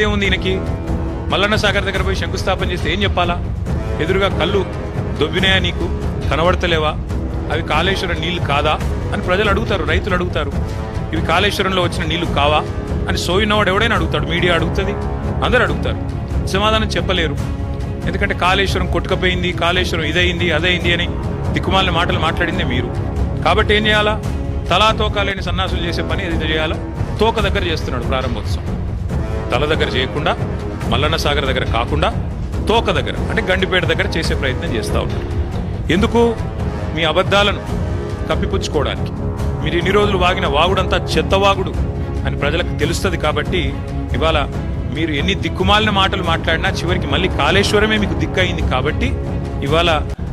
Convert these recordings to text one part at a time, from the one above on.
ఏముంది ఈయనకి? మల్లన్న సాగర్ దగ్గర పోయి శంకుస్థాపన చేస్తే ఏం చెప్పాలా? ఎదురుగా కళ్ళు దొబ్బినాయా నీకు? కనబడతలేవా? అవి కాళేశ్వరం నీళ్ళు కాదా? అని ప్రజలు అడుగుతారు రైతులు అడుగుతారు. ఇవి కాళేశ్వరంలో వచ్చిన నీళ్ళు కావా? అని సోయినవాడు ఎవడైనా అడుగుతాడు మీడియా అడుగుతుంది అందరు అడుగుతారు. సమాధానం చెప్పలేరు. ఎందుకంటే కాళేశ్వరం కొట్టుకపోయింది కాళేశ్వరం ఇదైంది అదైంది అని దిక్కుమాలిన మాటలు మాట్లాడిందే మీరు. కాబట్టి ఏం చేయాలా? తలా తోకాలేని సన్నాసులు చేసే పని ఏదైతే చేయాలో? తోక దగ్గర చేస్తున్నాడు ప్రారంభోత్సవం. తల దగ్గర చేయకుండా మల్లన్న సాగర్ దగ్గర కాకుండా తోక దగ్గర అంటే గండిపేట దగ్గర చేసే ప్రయత్నం చేస్తూ ఉన్నారు. ఎందుకు? మీ అబద్ధాలను కప్పిపుచ్చుకోవడానికి. మీరు ఇన్ని రోజులు వాగిన వాగుడంతా చెత్తవాగుడు అని ప్రజలకు తెలుస్తుంది కాబట్టి ఇవాళ మీరు ఎన్ని దిక్కుమాలిన మాటలు మాట్లాడినా చివరికి మళ్ళీ కాళేశ్వరమే మీకు దిక్కయింది కాబట్టి ఇవాళ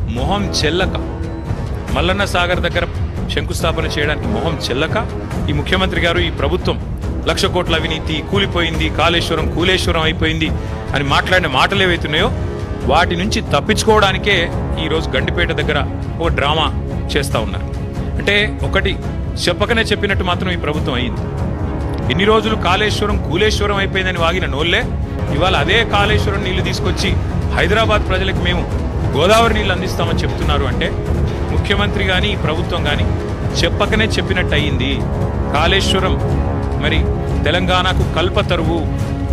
మొహం చెల్లక. మల్లన్న సాగర్ దగ్గర శంకుస్థాపన చేయడానికి మొహం చెల్లక. ఈ ముఖ్యమంత్రి గారు ఈ ప్రభుత్వం లక్ష కోట్ల అవినీతి కూలిపోయింది కాళేశ్వరం కూలేశ్వరం అయిపోయింది అని మాట్లాడిన మాటలు ఏవైతున్నాయో వాటి నుంచి తప్పించుకోవడానికే ఈరోజు గండిపేట దగ్గర ఓ డ్రామా చేస్తూ ఉన్నారు. అంటే ఒకటి చెప్పకనే చెప్పినట్టు మాత్రం ఈ ప్రభుత్వం అయింది. ఇన్ని రోజులు కాళేశ్వరం కూలేశ్వరం అయిపోయిందని వాగిన నోళ్ళే ఇవాళ అదే కాళేశ్వరం నీళ్ళు తీసుకొచ్చి హైదరాబాద్ ప్రజలకు మేము గోదావరి నీళ్ళు అందిస్తామని చెప్తున్నారు అంటే ముఖ్యమంత్రి కానీ ఈ ప్రభుత్వం కానీ చెప్పకనే చెప్పినట్టు అయ్యింది కాళేశ్వరం మరి తెలంగాణకు కల్పతరువు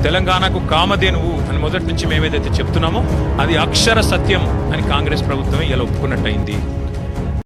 తెలంగాణకు కామధేనువు అని మొదటి నుంచి మేమేదైతే చెప్తున్నామో అది అక్షర సత్యం అని కాంగ్రెస్ ప్రభుత్వమే ఇలా ఒప్పుకున్నట్టయింది.